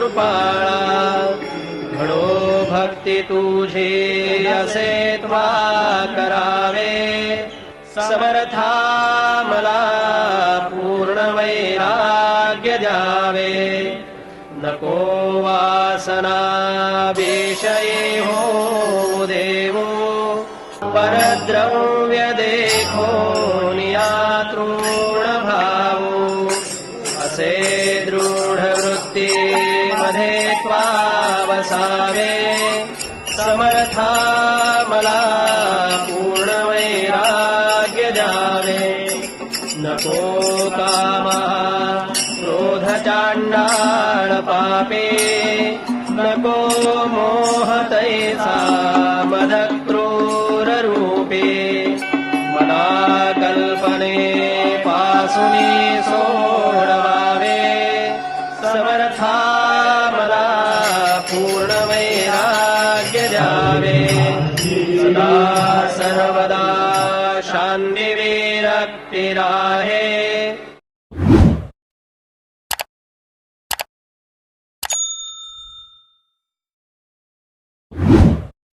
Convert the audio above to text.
कृपाळा घडो भक्ती तुझी असे त्वा करावे। समर्था मला पूर्ण वैराग्य द्यावे नको वासना विषये हो देवो। परद्रव्य देखो नियातृण भावो असे दृढ राधे त्वावसावे। समर्थामला पूर्णवैराग्य जावे नको कामा क्रोधचाण्डाणपापे नको मोहतैसा मदक्रूररूपे मना कल्पने पासुनि सोढवावे। समर्था द्यावे सदा सर्वदा शान्ति विरक्तिराहे